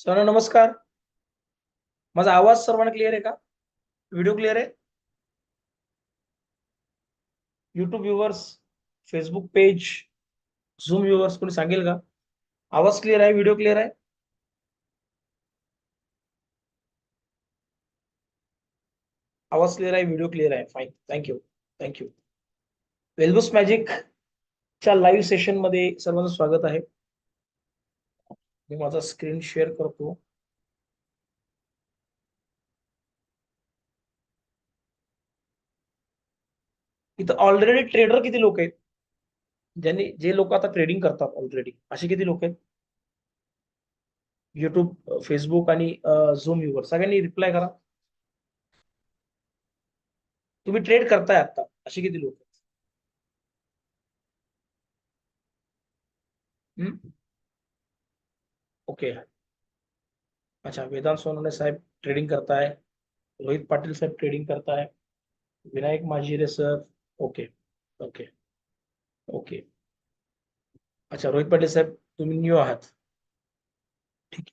Sir नमस्कार. माझा आवाज सर्वांना क्लिअर आहे का? व्हिडिओ क्लिअर आहे? YouTube viewers Facebook page Zoom viewers कोणी सांगेल का? आवाज क्लिअर आहे? व्हिडिओ क्लिअर आहे? आवाज क्लिअर आहे? व्हिडिओ क्लिअर आहे? Fine thank you thank you वेलबुस magic च्या लाईव्ह सेशनमध्ये सर्वांचं स्वागत आहे. मी माझा स्क्रीन शेअर करतो. इथं ऑलरेडी ट्रेडर किती लोक आहेत? ज्यांनी जे लोक आता ट्रेडिंग करतात ऑलरेडी असे किती लोक आहेत? युट्यूब फेसबुक आणि झूम युवर सगळ्यांनी रिप्लाय करा. तुम्ही ट्रेड करताय आता. असे किती लोक आहेत? ओके. अच्छा वेदांत सोनवणे साहेब ट्रेडिंग करताय. रोहित पाटील साहेब ट्रेडिंग करताय. Vinayak Majire sir okay okay okay अच्छा रोहित पाटील साहेब तुम्ही न्यू आहात. ठीक.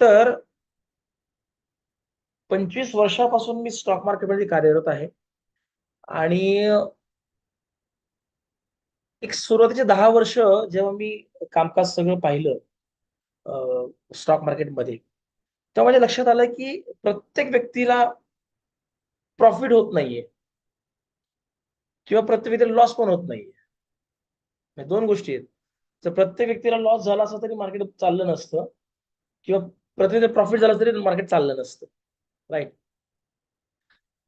तर पंचवीस वर्षापासून मी स्टॉक मार्केटमध्ये कार्यरत आहे. आणि एक सुरुवातीचे दहा वर्ष जेव्हा मी कामकाज सगळं पाहिलं स्टॉक मार्केटमध्ये तेव्हा माझ्या लक्षात आलं की प्रत्येक व्यक्तीला प्रॉफिट होत नाहीये. किंवा प्रत्येक व्यक्तीला लॉस पण होत नाहीये. दोन गोष्टी आहेत. जर प्रत्येक व्यक्तीला लॉस झाला असता तरी मार्केट चाललं नसतं. किंवा प्रत्येक प्रॉफिट झालं तरी मार्केट चाललं नसतं. राईट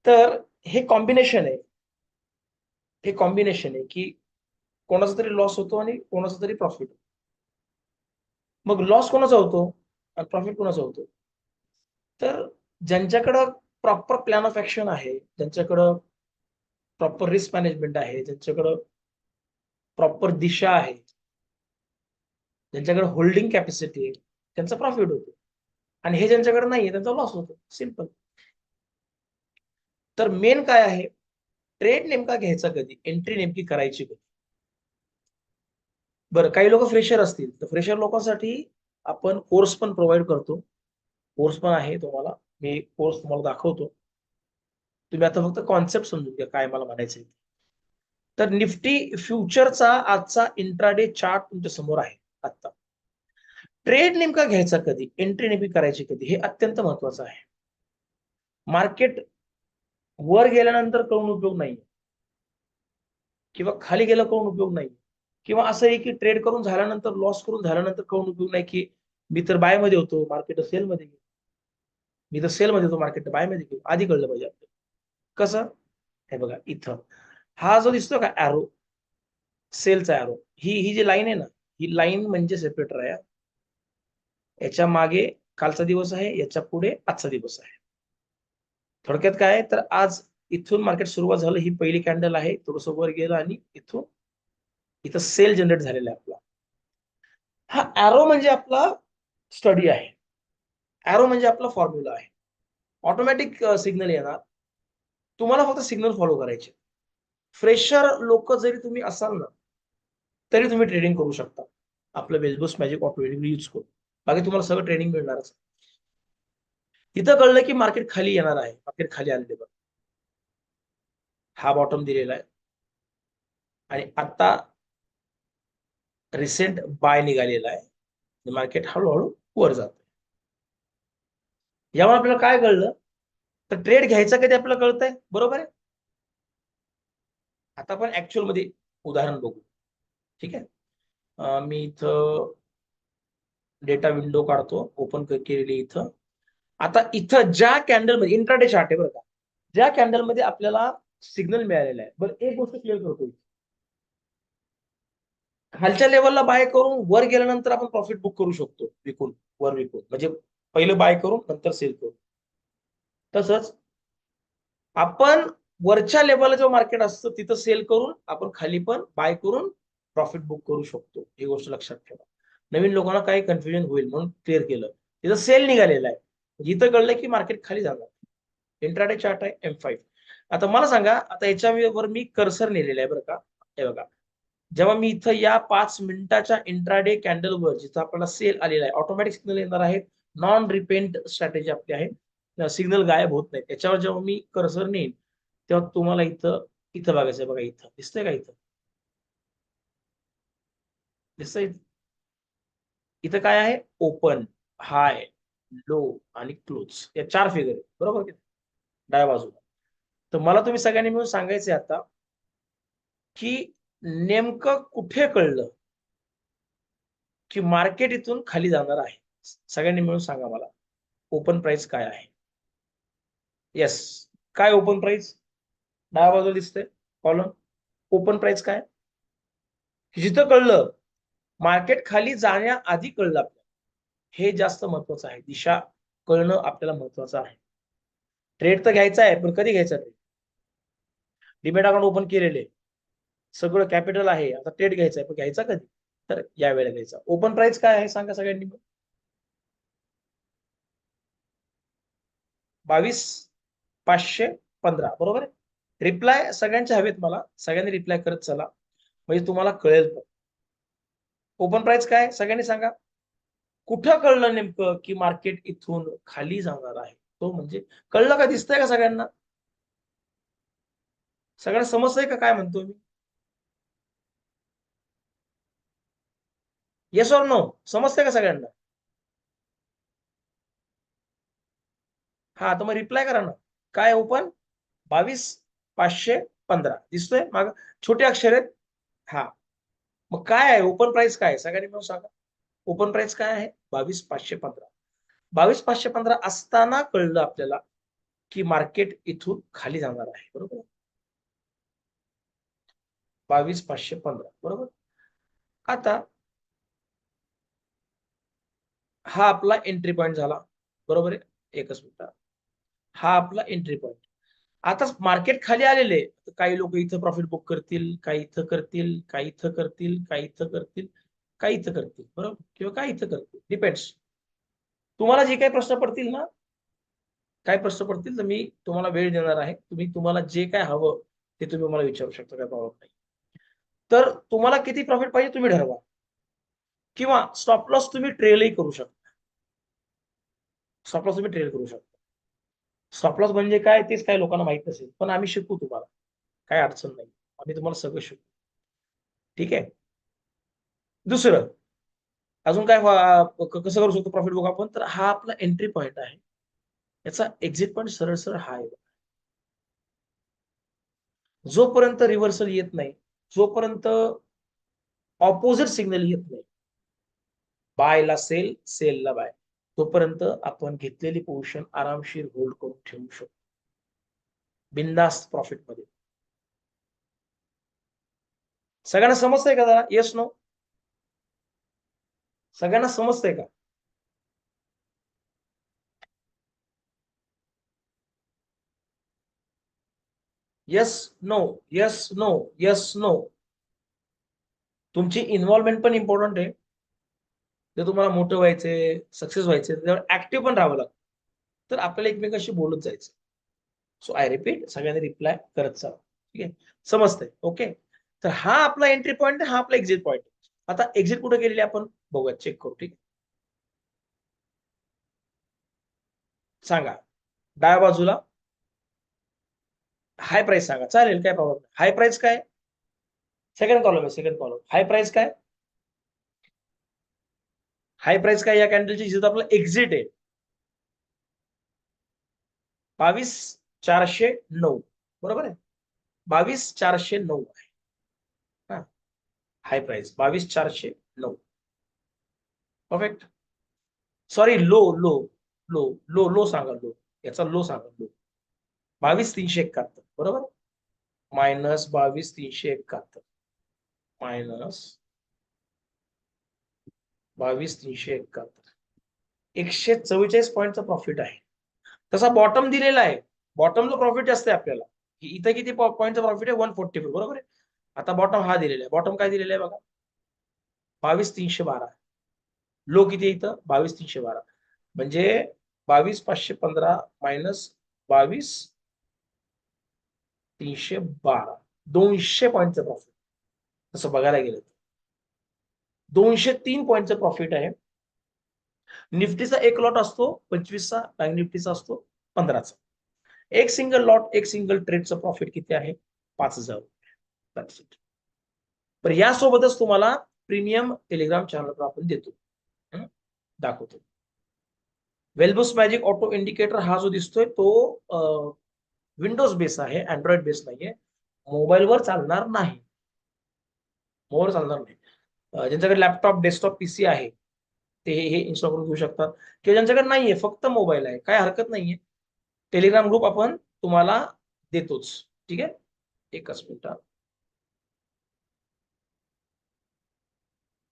तर हे कॉम्बिनेशन आहे. हे कॉम्बिनेशन आहे की कोणाचा तरी लॉस होतो आणि कोणाचा तरी प्रॉफिट होतो. मग लॉस कोणाचा होतो? आणि प्रॉफिट कोणाचा होतो? तर ज्यांच्याकडं प्रॉपर प्लॅन ऑफ ऍक्शन आहे ज्यांच्याकडं प्रॉपर रिस्क मॅनेजमेंट आहे ज्यांच्याकडं प्रॉपर दिशा आहे ज्यांच्याकडे होल्डिंग कॅपॅसिटी आहे त्यांचा प्रॉफिट होतो. आणि हे ज्यांच्याकडे नाहीये त्यांचा लॉस होतो. सिंपल तर मेन काय आहे? ट्रेड नेमका घ्यायचा कधी? एंट्री नेमकी करायची कधी? बरं काही लोक फ्रेशर असतील. तर फ्रेशर लोकांसाठी आपण कोर्स पण प्रोव्हाइड करतो. कोर्स पण आहे तुम्हाला. मी कोर्स तुम्हाला दाखवतो. तुम्ही आता फक्त कॉन्सेप्ट समजून घ्या काय मला म्हणायचं आहे तर निफ्टी फ्युचरचा आजचा इंट्राडे चार्ट तुमच्यासमोर आहे आता ट्रेड नेमका घ्यायचा कधी? एंट्री नेमकी करायची कधी? हे अत्यंत महत्वाचं आहे. मार्केट वर गेल्यानंतर कळून उपयोग नाही किंवा खाली गेलं कळून उपयोग नाही किंवा असं आहे की ट्रेड करून झाल्यानंतर लॉस करून झाल्यानंतर कळून उपयोग नाही की मी तर बायमध्ये होतो मार्केट सेल मध्ये गेलो. मी तर सेल मध्ये होतो मार्केट बायमध्ये गेलो. आधी कळलं पाहिजे आपल्याला. कसं? हे बघा इथं. हा जो दिसतो का अॅरो सेलचा अॅरो ही ही जी लाईन आहे ना ही लाईन म्हणजे सेपरेटर आहे याच्या मागे कालचा दिवस आहे याच्यापुढे आजचा दिवस आहे. थोडक्यात काय तर आज इथून मार्केट सुरुवात झालं ही पहिली कॅन्डल आहे थोडस वर गेलं आणि इथून इथं सेल जनरेट झालेला आहे आपला. हा ऍरो म्हणजे आपला स्टडी आहे. ऍरो म्हणजे आपला फॉर्म्युला आहे. ऑटोमॅटिक सिग्नल येणार. तुम्हाला फक्त सिग्नल फॉलो करायचे. फ्रेशर लोक जरी तुम्ही असाल ना तरी तुम्ही ट्रेडिंग करू शकता. आपलं वेलबोस मॅजिक ऑटो यूज करून बाकी तुम्हाला सगळं ट्रेनिंग मिळणारच. इथं कळलं की मार्केट खाली येणार आहे. मार्केट खाली आलेले बघ. हा बॉटम दिलेला आहे. आणि आता रिसेंट बाय निघालेला आहे. मार्केट हळूहळू वर जात यामुळे आपल्याला काय कळलं? तर ट्रेड घ्यायचा कधी आपल्याला कळतंय? बरोबर आहे? आता आपण ऍक्च्युअलमध्ये उदाहरण बघू. ठीक आहे? मी इथं डेटा विंडो काढतो. ओपन केलेली इथं. आता इथं ज्या कॅन्डलमध्ये इंट्राडे चार्ट आहे बरं का. ज्या कॅन्डलमध्ये आपल्याला सिग्नल मिळालेला आहे. बरं एक गोष्ट क्लिअर करतो खालच्या लेवलला बाय करून वर गेल्यानंतर आपण प्रॉफिट बुक करू शकतो विकून वर विकून. म्हणजे पहिलं बाय करून नंतर सेल करून. तसंच आपण वरच्या लेवलला जेव्हा मार्केट असतं तिथं सेल करून आपण खाली पण बाय करून प्रॉफिट बुक करू शकतो. ही गोष्ट लक्षात ठेवा. नवीन लोकांना काही कन्फ्युजन होईल म्हणून क्लिअर केलं. तिथं सेल निघालेला आहे. म्हणजे इथं कळलं की मार्केट खाली जाणार. इंट्राडे चार्ट आहे एम फाईव्ह आता मला सांगा आता याच्यावर मी कर्सर नेलेला आहे बरं का? हे बघा. जेव्हा मी इथं या पाच मिनिटाच्या इंट्राडे कॅन्डलवर जिथं आपल्याला सेल आलेला आहे ऑटोमॅटिक सिग्नल येणार आहे नॉन रिपेंट स्ट्रॅटेजी आपली आहे. सिग्नल गायब होत नाही त्याच्यावर जेव्हा मी कर्सर नेईन तेव्हा तुम्हाला इथं इथं बघायचं बघा इथं. दिसतंय का इथं? दिसतंय? इथं काय आहे? ओपन हाय लो आणि क्लोज या चार फिगर बरोबर डाव्या बाजूला. तर मला तुम्ही सगळ्यांनी मिळून सांगायचे आता की नेमकं कुठे कळलं की मार्केट इथून खाली जाणार आहे? सगळ्यांनी मिळून सांगा मला. ओपन प्राइस काय आहे? येस काय ओपन प्राइस डाव्या बाजूला दिसतंय. कॉलम ओपन प्राइस काय? जिथं कळलं मार्केट खाली जाण्याआधी कळलं आपल्याला. हे जास्त महत्वाचं आहे. दिशा कळणं आपल्याला महत्वाचं आहे. ट्रेड तर घ्यायचा आहे पण कधी घ्यायचा ट्रेड डिमेट अकाउंट ओपन केलेले. सगळं कॅपिटल आहे. आता ट्रेड घ्यायचा आहे. पण घ्यायचा कधी? तर या वेळेला घ्यायचा. ओपन प्राइस काय आहे? सांगा सगळ्यांनी. बावीस पाचशे पंधरा. बरोबर आहे? रिप्लाय सगळ्यांचे हवेत मला. सगळ्यांनी रिप्लाय करत चला. म्हणजे तुम्हाला कळेल पण. ओपन प्राइस काय सगळ्यांनी सांगा. कुठं कळलं नेमकं की मार्केट इथून खाली जाणार आहे? तो म्हणजे कळलं का? दिसतंय का सगळ्यांना? सगळ्यांना समजतंय का काय म्हणतो मी? येस ऑर नो समजतंय का सगळ्यांना हा तर मग रिप्लाय करा ना। काय ओपन बावीस, पाचशे, पंधरा। दिसतोय? माग छोटे अक्षर आहेत? हा। मग काय ओपन प्राइस आहे? सगळ्यांनी मिळून सांगा. ओपन प्राइस काय आहे? बावीस, पाचशे, पंधरा. बावीस, पाचशे, पंधरा असताना कळलं आपल्याला की मार्केट इथून खाली जाणार आहे. बरोबर? बावीस, पाचशे, पंधरा. बरोबर? आता हा आपला एंट्री पॉइंट झाला. बरोबर आहे? एकच मिनिट. हा आपला एंट्री पॉइंट आता मार्केट खाली आलेले. काही लोक इथं प्रॉफिट बुक करतील काही इथं करतील काही इथं करतील काही इथं करतील काही इथं करतील. बरोबर? किंवा काही इथं करतील. डिपेंड्स तुम्हाला जे काही प्रश्न पडतील ना काय प्रश्न पडतील तर मी तुम्हाला वेळ देणार आहे. तुम्ही तुम्हाला जे काय हवं ते तुम्ही मला विचारू शकता. काय प्रॉब्लेम नाही. तर तुम्हाला किती प्रॉफिट पाहिजे तुम्ही ठरवा. किंवा स्टॉप लॉस तुम्ही ट्रेलही करू शकता. स्टॉप लॉस तुम्ही ट्रेल करू शकता. स्टॉप लॉस म्हणजे काय? तेच काही लोकांना माहीत नसेल पण आम्ही शिकू तुम्हाला. काय अडचण नाही. आम्ही तुम्हाला सगळं शिकू. ठीक आहे? दुसरं अजून काय कसं करू शकतो प्रॉफिट बुक आपण? तर हा आपला एंट्री पॉइंट आहे. याचा एक्झिट पॉइंट सरळ सरळ हा आहे जोपर्यंत रिव्हर्सल येत नाही जोपर्यंत ऑपोजिट सिग्नल येत नाही बायला सेल सेलला बाय. तोपर्यंत आपण घेतलेली पोझिशन आरामशीर होल्ड करून ठेवू शकतो. बिंदास प्रॉफिटमध्ये. सगळ्यांना समजतंय का जरा? येस नो सगळ्यांना समजतंय का? Yes no yes no yes no तुमची इन्व्हॉल्वमेंट पण इम्पॉर्टंट आहे. जर तुम्हाला मोठं व्हायचंय सक्सेस व्हायचंय त्यावर ऍक्टिव्ह पण राहावं लागतं. तर आपल्याला एकमेकांशी बोलत जायचं. सो आय रिपीट सगळ्यांनी रिप्लाय करत चाल. ठीक आहे? समजतंय? ओके तर हा आपला एंट्री पॉईंट हा आपला एक्झिट पॉईंट आता एक्झिट कुठे गेलेली आपण? बघूया चेक करू. ठीक सांगा. डाव्या बाजूला. हाय प्राइस सांगा. चालेल काय प्रॉब्लेम नाही. हाय प्राइस काय? सेकंड कॉलम आहे सेकंड कॉलम हाय प्राइस काय? हाय प्राइस काय या कॅन्डलची जिथं आपलं एक्झिट आहे. बावीस चारशे नऊ. बरोबर आहे? बावीस चारशे नऊ आहे. हा. High price. बावीस चारशे नऊ. Perfect sorry low low low low low सांगा लो. याचा लो सांगा लो. बावीस तीनशे एकाहत्तर. बरोबर? मायनस बावीस तीनशे एकाहत्तर. मायनस बावीस तीनशे एकाहत्तर. एकशे चव्वेचाळीस पॉईंटचा प्रॉफिट आहे. तसा बॉटम दिलेला आहे. बॉटमचं प्रॉफिट जास्त आहे आपल्याला इथं किती पॉईंटचा प्रॉफिट आहे? वन फोर्टी फोर बरोबर आहे? आता बॉटम हा दिलेला आहे. बॉटम काय दिलेला आहे बघा? बावीस तीनशे बारा. लो किती इथं? बावीस तीनशे बारा. म्हणजे बावीस पाचशे पंधरा मायनस बावीस तीनशे बारा. दोनशे पॉईंटचं प्रॉफिट तसं बघायला गेलं तर. दोनशे तीन पॉईंटचं प्रॉफिट आहे. निफ्टीचा एक लॉट असतो पंचवीसचा बँक निफ्टीचा असतो पंधराचा. एक सिंगल लॉट एक सिंगल ट्रेडचं प्रॉफिट किती आहे? पाच हजार. रुपये तर यासोबतच तुम्हाला प्रीमियम टेलिग्राम चॅनल आपण देतो. दाखवतो. वेलबुस मॅजिक ऑटो इंडिकेटर हा जो दिसतोय तो विंडोज बेस आहे अँड्रॉइड बेस नाहीये. मोबाईलवर चालणार नाही. मोबाईल चालणार नाही. ज्यांच्याकडे लॅपटॉप डेस्कटॉप पीसी आहे ते हे इन्स्टॉल करून घेऊ शकतात. किंवा ज्यांच्याकडे नाहीये फक्त मोबाईल आहे काय हरकत नाहीये. टेलिग्राम ग्रुप आपण तुम्हाला देतोच. ठीक आहे? एकच मिनिट.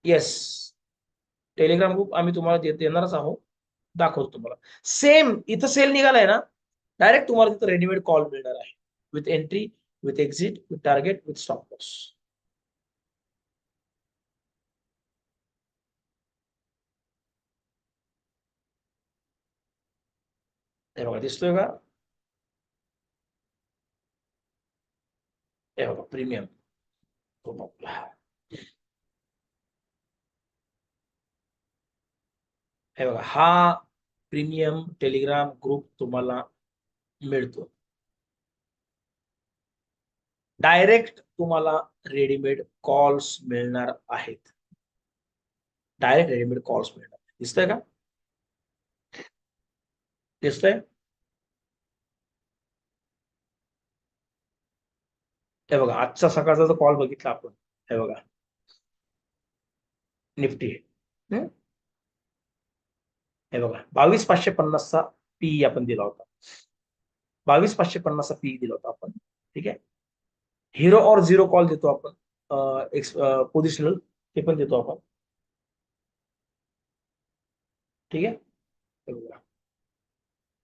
येस टेलिग्राम ग्रुप आम्ही तुम्हाला देणारच आहोत. दाखवतो तुम्हाला. सेम इथं सेल निघालाय ना डायरेक्ट तुम्हाला तिथं रेडीमेड कॉल मिळणार आहे. With entry with exit with target with stop loss premium हे बघा टेलिग्राम ग्रुप तुम्हाला मिळतो डायरेक्ट तुम्हाला रेडीमेड कॉल्स आहेत डायरेक्ट रेडीमेड कॉल्स मिळणार दिसतंय का दिसतंय हे बघा, आजचा सकाळचा जो कॉल बघितला आपण, हे बघा. निफ्टी? हे? बघा, बावीस पाचशे पन्नासचा पी आपण दिला होता. बावीस पाचशे पन्नासचा पी दिला होता आपण, ठीक आहे? हिरो और झिरो कॉल देतो आपण एक्स पोझिशनल ते ठीक हे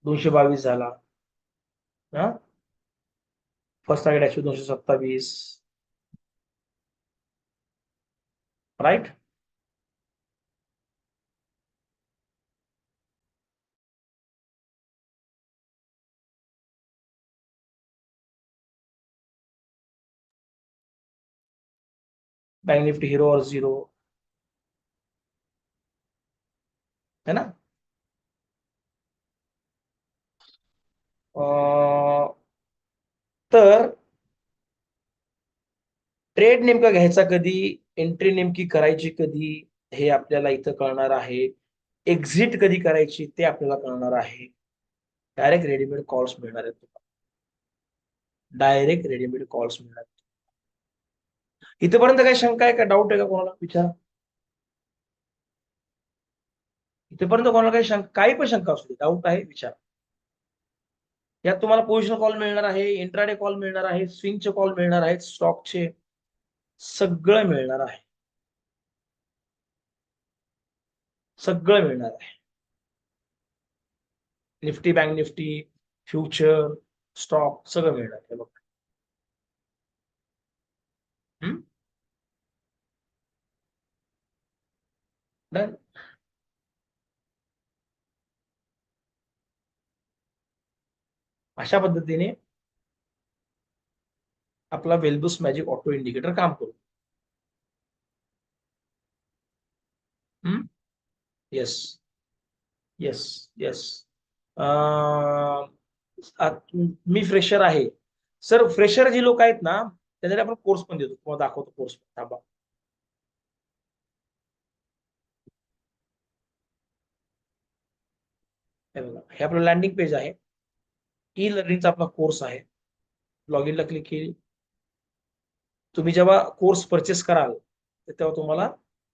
दोनशे बावीस झाला. हा? फ़र्स्ट टार्गेट ऍक्च्युअली दोनशे सत्तावीस. राईट बैंक निफ्टी हीरो और ज़ीरो है ना? तर ट्रेड नेमका घ्यायचा कधी एंट्री नेमकी करायची कधी हे आपल्याला इथं कळणार आहे. एक्झिट कधी करायची ते आपल्याला कळणार आहे. डायरेक्ट रेडीमेड कॉल्स मिळणार आहेत तुम्हाला. डायरेक्ट रेडीमेड कॉल्स मिळणार आहेत. इथपर्यंत काही शंका आहे का? डाऊट आहे का कोणाला? विचारा. इथपर्यंत कोणाला काही शंका काही पण शंका असू दे. डाऊट आहे विचार. यात तुम्हाला पोझिशनल कॉल मिळणार आहे इंट्राडे कॉल मिळणार आहे स्विंगचे कॉल मिळणार आहेत स्टॉकचे सगळं मिळणार आहे. सगळं मिळणार आहे. Nifty, bank Nifty, future, stock, सगळं मिळणार आहे बघ. हम्म? अशा पद्धतीने आपला वेलबुस मॅजिक ऑटो इंडिकेटर काम करू. येस येस येस मी फ्रेशर आहे. सर फ्रेशर जी लोक आहेत ना त्यासाठी आपण कोर्स पण देतो. किंवा दाखवतो कोर्स थांबा. हे आपलं लँडिंग पेज आहे. ई लर्निंगचा आपला कोर्स आहे. लॉग इनला क्लिक केली. तुम्ही जेव्हा कोर्स परचेस कराल तर तेव्हा तुम्हाला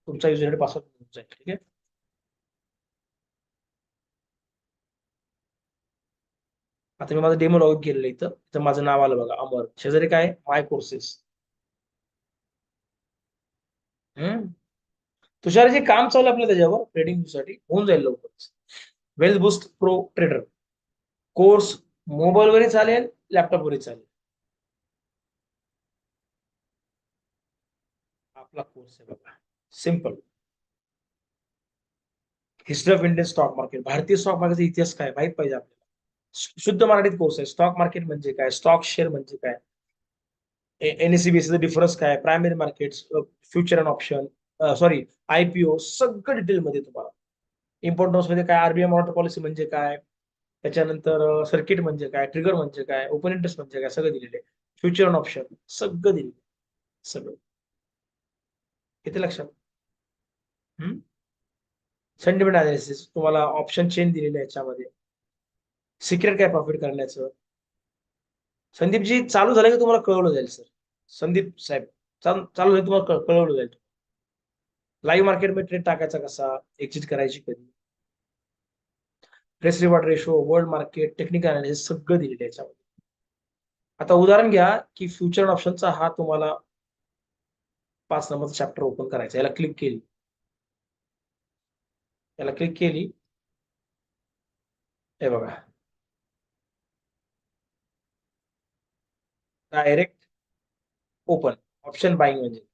तुमचा युजर पासवर्ड मिळून जाईल. ठीक आहे? आता मी माझं डेमो लॉग इन केलेलं इथं. इथं माझं नाव आलं बघा अमर. शेजारी काय? माय कोर्सेस हम्म. तुषार जे काम चालू आहे आपलं त्याच्यावर. ट्रेडिंगसाठी. होऊन जाईल लवकरच. Wealth boost pro trader course मोबाईलवरही चालेल लॅपटॉपवरही चालेल. आपला कोर्स आहे बघा. Simple history of Indian stock market भारतीय स्टॉक मार्केटचा इतिहास काय? माहीत पाहिजे आपल्याला. शुद्ध मराठीत कोर्स आहे. स्टॉक मार्केट म्हणजे काय? स्टॉक शेअर म्हणजे काय? एनएससीबीसीचा डिफरन्स काय? Primary market future and option sorry IPO सगळं डिटेलमध्ये तुम्हाला. इम्पॉर्टन्समध्ये काय? आरबीआय मॉनिटर पॉलिसी म्हणजे काय? त्याच्यानंतर सर्किट म्हणजे काय? ट्रिगर म्हणजे काय? ओपन इंटरेस्ट म्हणजे काय? सगळं दिलेलं आहे. फ्युचर अँड ऑप्शन सगळं दिलेलं आहे. सगळं. येते लक्षात. सेंटिमेंट अनालिसिस तुम्हाला ऑप्शन चेन दिलेले आहे याच्यामध्ये. सिक्रेट काय प्रॉफिट करण्याचं? संदीपजी चालू झालं की तुम्हाला कळवलं जाईल सर संदीप साहेब चालू चालू झालं तुम्हाला कळवलं जाईल. लाईव्ह मार्केटमध्ये ट्रेड टाकायचा कसा? एक्झिट करायची कधी? Press reward ratio world market technical analysis सगळं दिलेलं आहे याच्यामध्ये. आता उदाहरण घ्या की फ्युचर ऑप्शनचा हा तुम्हाला पाच नंबरचा चॅप्टर ओपन करायचा याला क्लिक केली. याला क्लिक केली. हे बघा. डायरेक्ट ओपन ऑप्शन बाईंग म्हणजे.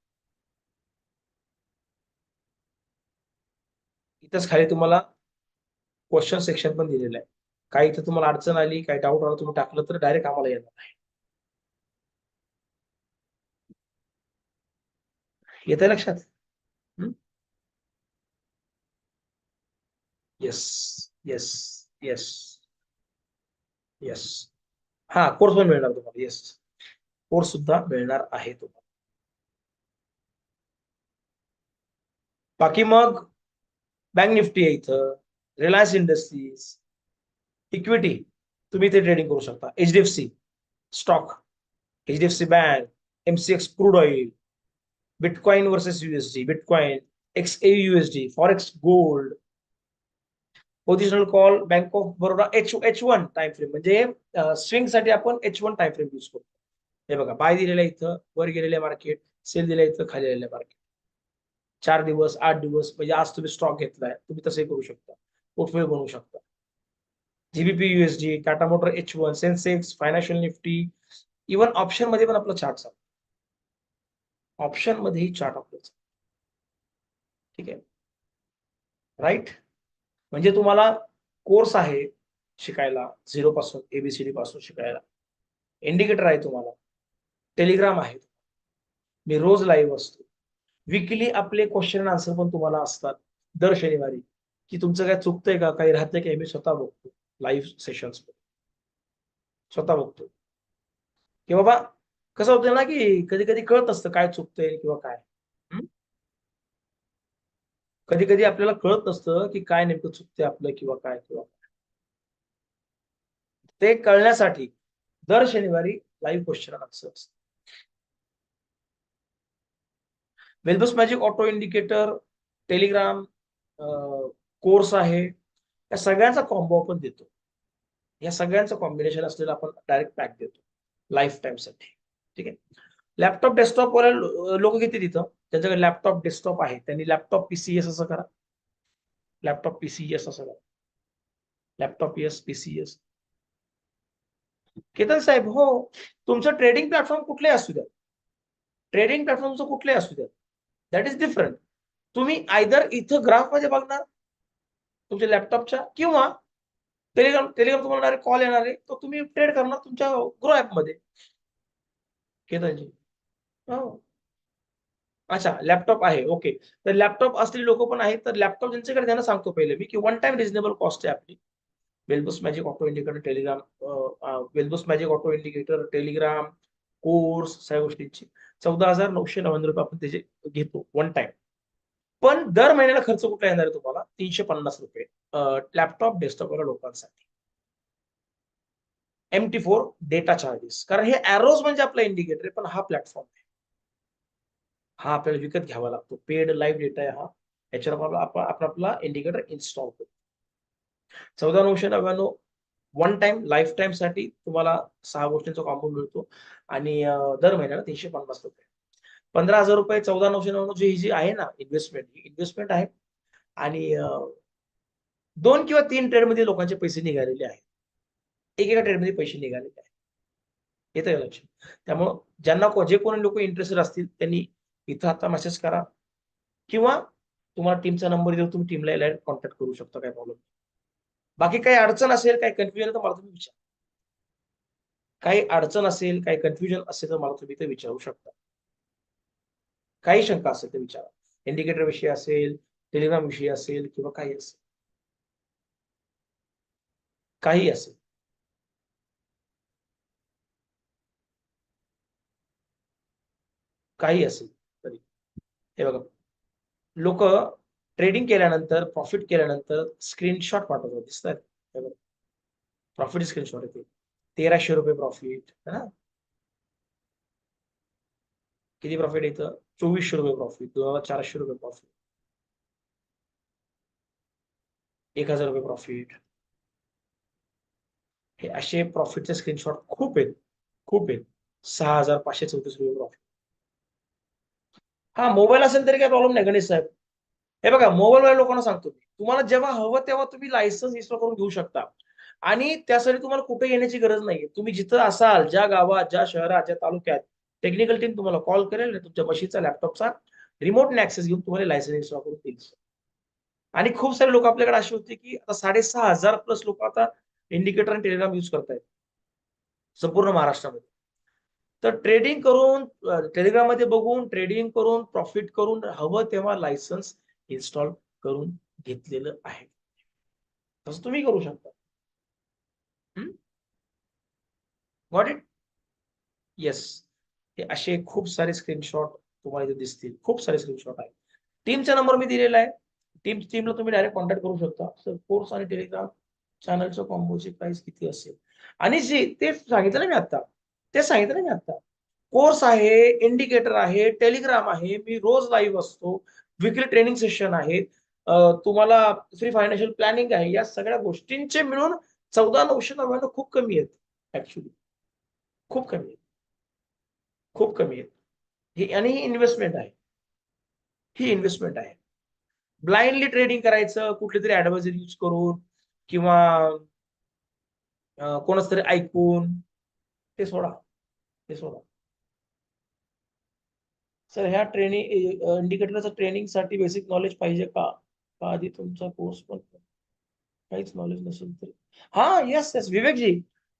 इथंच खाली तुम्हाला क्वेश्चन सेक्शन पण दिलेलं आहे. काही इथं तुम्हाला अडचण आली काही डाऊट आला तुम्ही टाकलं तर डायरेक्ट आम्हाला येणार आहे. येत लक्षात? येस येस येस येस हा कोर्स पण मिळणार तुम्हाला येस कोर्स सुद्धा मिळणार आहे तुम्हाला. बाकी मग बँक निफ्टी आहे इथं. रिलायन्स इंडस्ट्रीज़ इक्विटी तुम्ही ट्रेडिंग करू शकता. H D F C stock H D F C bank MCX crude oil bitcoin versus USD bitcoin X A USD forex gold positional call bank of Baroda H H one time frame swing H one time frame use बघा buy इथं, वर गेलेलं market sale दिलं खाली market चार दिवस, आठ दिवस आज तुम्ही स्टॉक घेतलाय, तुम्ही तसंही करू शकता. पोर्टफोलिओ बनवू शकता. GBP USD Tata motor H one Sensex financial Nifty even ऑप्शनमध्ये पण आपला चार्ट चालतो. ऑप्शन मध्येही चार्ट आपलं ठीक आहे? राईट म्हणजे तुम्हाला कोर्स आहे शिकायला झिरो पासून एबीसीडी पासून शिकायला. इंडिकेटर आहे तुम्हाला. टेलिग्राम आहे. मी रोज लाईव्ह असतो. विकली आपले क्वेश्चन आन्सर पण तुम्हाला असतात दर शनिवारी. की तुमचं काय चुकतंय का? काही राहतंय का? मी स्वतः बघतो. लाईव्ह सेशन्स स्वतः बघतो. की बाबा कसं होतं ना की कधी कधी कळत असतं काय चुकतंय किंवा काय. कधी कधी आपल्याला कळत नसतं की काय नेमकं चुकतंय आपलं किंवा काय किंवा काय. ते कळण्यासाठी दर शनिवारी लाईव्ह क्वेश्चन आन्सर असतं wealth boost magic auto indicator Telegram course आहे. या सगळ्यांचा कॉम्बो आपण देतो. या सगळ्यांचं कॉम्बिनेशन असलेलं आपण डायरेक्ट पॅक देतो. लाईफ टाईमसाठी. ठीक आहे? लॅपटॉप डेस्कटॉप वर लोक किती तिथं त्यांच्याकडे लॅपटॉप डेस्कटॉप आहे त्यांनी लॅपटॉप पीसीएस असं करा. लॅपटॉप पीसीएस असं करा. लॅपटॉप एस पीसीएस केतन साहेब हो तुमचं ट्रेडिंग प्लॅटफॉर्म कुठले असू द्या. ट्रेडिंग प्लॅटफॉर्मचं कुठले असू द्या. दॅट इज डिफरंट तुम्ही आयदर इथं ग्राफमध्ये बघणार तुमच्या लॅपटॉपच्या किंवा टेलिग्राम टेलिग्राम तुम्हाला डायरेक्ट कॉल येणार आहे. तो तुम्ही ट्रेड करणार तुमच्या ग्रो ऍपमध्ये. केतनजी हो. अच्छा लॅपटॉप आहे. ओके तर लॅपटॉप असलेले लोक पण आहेत. तर लॅपटॉप ज्यांच्याकडे त्यांना सांगतो पहिले मी की वन टाइम रिजनेबल कॉस्ट आहे आपली. Wealth boost magic auto indicator Telegram wealth boost magic auto indicator Telegram course सगळ्या गोष्टींची. चौदा हजार नऊशे नव्याण्णव रुपये आपण त्याचे घेतो वन टाइम पण दर महिन्याला खर्च कुठला येणार आहे तुम्हाला? तीनशे पन्नास रुपये लॅपटॉप डेस्कटॉप लोकांसाठी. M T four data charges कारण हे अॅरोज म्हणजे आपला इंडिकेटर आहे पण हा प्लॅटफॉर्म आहे. हा आपल्याला विकत घ्यावा लागतो. पेड लाईव्ह डेटा आहे हा. याच्यावर आपण आपण आपला इंडिकेटर इन्स्टॉल करतो चौदा नऊशे नव्याण्णव वन टाइम लाईफ टाइमसाठी तुम्हाला सहा गोष्टींचा कॉम्बो मिळतो. आणि दर महिन्याला तीनशे पन्नास रुपये. पंधरा हजार रुपये चौदा नऊशे नव्याण्णव जी ही जी आहे ना इन्व्हेस्टमेंट ही इन्व्हेस्टमेंट आहे. आणि दोन किंवा तीन ट्रेडमध्ये लोकांचे पैसे निघालेले आहेत. एक एका ट्रेडमध्ये पैसे निघालेले आहेत. येतं आहे लक्षात त्यामुळं ज्यांना जे कोणी लोक इंटरेस्टेड असतील त्यांनी इथं आता मेसेज करा. किंवा तुम्हाला टीमचा नंबर देऊ तुम्ही टीमला कॉन्टॅक्ट करू शकता काय प्रॉब्लेम बाकी काही अडचण असेल काही कन्फ्युजन तर मला तुम्ही विचार. काही अडचण असेल काही कन्फ्युजन असेल तर मला तुम्ही ते विचारू शकता. काही शंका असेल तर विचारा. इंडिकेटर विषयी असेल टेलिग्राम विषयी असेल किंवा काही असेल. काही असेल. काही असेल तरी. हे बघा. लोक ट्रेडिंग केल्यानंतर प्रॉफिट केल्यानंतर स्क्रीनशॉट पाठवतात. दिसतात प्रॉफिट स्क्रीनशॉट येते. तेराशे रुपये प्रॉफिट है ना? किती प्रॉफिट येतं? चोवीसशे रुपये प्रॉफिट दोन हजार चारशे रुपये प्रॉफिट एक हजार रुपये प्रॉफिट हे असे प्रॉफिटचे स्क्रीनशॉट खूप आहेत. खूप आहेत. सहा हजार पाचशे चौतीस रुपये प्रॉफिट हा मोबाईल असेल तरी काही प्रॉब्लेम नाही गणेश साहेब. हे बघा मोबाईलवाल्या लोकांना सांगतो मी. तुम्हाला जेव्हा हवं तेव्हा तुम्ही लायसन्स इन्स्टॉल करून घेऊ शकता. आणि त्यासाठी तुम्हाला कुठे येण्याची गरज नाहीये. तुम्ही जिथं असाल ज्या गावात ज्या शहरात ज्या तालुक्यात टेक्निकल टीम तुम्हाला कॉल करेल तुमच्या मशीनचा लॅपटॉपचा रिमोटने ऍक्सेस घेऊन तुम्हाला लायसन्स इन्स्टॉल करून देईल. आणि खूप सारे लोक आपल्याकडे असे होते की आता साडेसहा हजार प्लस लोक आता इंडिकेटर आणि टेलिग्राम युज करतायत. संपूर्ण महाराष्ट्रामध्ये. तर ट्रेडिंग करून टेलिग्राममध्ये बघून ट्रेडिंग करून प्रॉफिट करून हवं तेव्हा लायसन्स इन्स्टॉल करून घेतलेलं आहे. तसं तुम्ही करू शकता. गॉट इट येस हे असे खूप सारे स्क्रीनशॉट तुम्हाला इथे दिसतील. खूप सारे स्क्रीनशॉट आहेत. टीमचा नंबर मी दिलेला आहे. टीम टीमला तुम्ही डायरेक्ट कॉन्टॅक्ट करू शकता. सर कोर्स आणि टेलिग्राम चॅनलचं कॉम्बोची प्राइस किती असेल? आणि जे ते सांगितलं ना मी आता ते सांगितलं ना मी आता कोर्स आहे इंडिकेटर आहे टेलिग्राम आहे मी रोज लाईव्ह असतो विकली ट्रेनिंग सेशन आहेत तुम्हाला फ्री फायनान्शियल प्लॅनिंग आहे. या सगळ्या गोष्टींचे मिळून चौदा नऊशे नव्याण्णव खूप कमी आहेत ऍक्च्युली खूप कमी आहेत. खूप कमी आहेत. ही आणि ही इन्व्हेस्टमेंट आहे. ही इन्व्हेस्टमेंट आहे. ब्लाइंडली ट्रेडिंग करायचं कुठली तरी ऍडवायझर यूज करून किंवा कोणाच तरी ऐकून ते सोडा. ते सोडा. सर ह्या ट्रेनिंग इंडिकेटरच्या ट्रेनिंगसाठी बेसिक नॉलेज पाहिजे का? का आधी तुमचा कोर्स पण काहीच नॉलेज नसेल तरी. हा येस येस विवेकजी.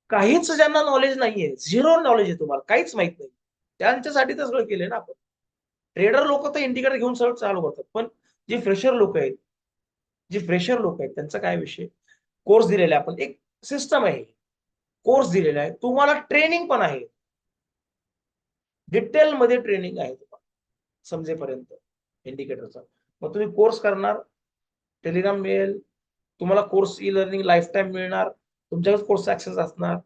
काहीच ज्यांना नॉलेज नाहीये झिरो नॉलेज आहे तुम्हाला. काहीच माहीत नाही. त्यांच्यासाठी तर सगळं केलंय ना आपण. ट्रेडर लोक तर इंडिकेटर घेऊन सगळं चालू करतात. पण जे फ्रेशर लोक आहेत जे फ्रेशर लोक आहेत त्यांचा काय विषय? कोर्स दिलेला आहे आपण. एक सिस्टम आहे. कोर्स दिलेला आहे. तुम्हाला ट्रेनिंग पण आहे. डिटेल मध्ये ट्रेनिंग आहे तुम्हाला. समजेपर्यंत. इंडिकेटरचा मग तुम्ही कोर्स करणार. टेलिग्राम मिळेल. तुम्हाला course e learning life time मिळणार. तुमच्याकडे कोर्स ऍक्सेस असणार.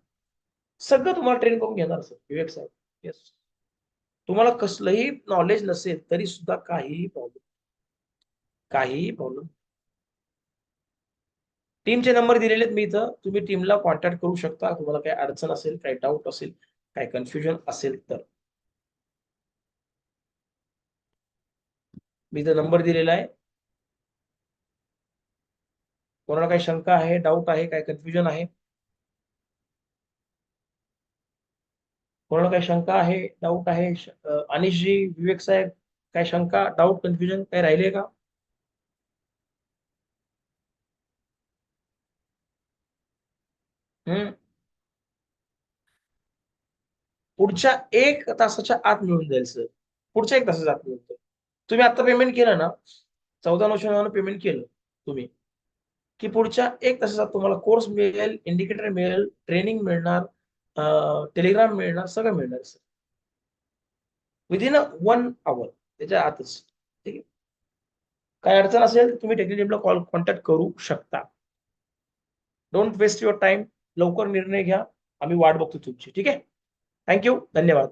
सगळं तुम्हाला ट्रेन करून घेणार सर विवेक साहेब. येस तुम्हाला कसलंही नॉलेज नसेल तरी सुद्धा काहीही प्रॉब्लेम काहीही प्रॉब्लेम टीमचे नंबर दिलेले आहेत मी इथं. तुम्ही टीमला कॉन्टॅक्ट करू शकता. तुम्हाला काही अडचण असेल काही डाऊट असेल काही कन्फ्युजन असेल तर. मी इथं नंबर दिलेला आहे. कोणाला काही शंका आहे डाऊट आहे काही कन्फ्युजन आहे कोणाला काही शंका आहे डाऊट आहे अनिशजी विवेक साहेब काय शंका डाऊट कन्फ्युजन काय राहिले का? हम्म. पुढच्या एक तासाच्या आत मिळून जाईल सर पुढच्या एक तासाच्या आत मिळून जाईल. तुम्ही आता पेमेंट केलं ना चौदा नऊशे पेमेंट केलं तुम्ही की पुढच्या एक तासाचा तुम्हाला कोर्स मिळेल इंडिकेटर मिळेल ट्रेनिंग मिळणार टेलिग्राम मिळणार सगळं मिळणार sir within a one hour त्याच्या आतच. ठीक आहे? काय अडचण असेल तर तुम्ही टीमला कॉल कॉन्टॅक्ट करू शकता. डोंट वेस्ट युअर टाइम लवकर निर्णय घ्या. आम्ही वाट बघतो तुमची. ठीक आहे? थँक्यू धन्यवाद.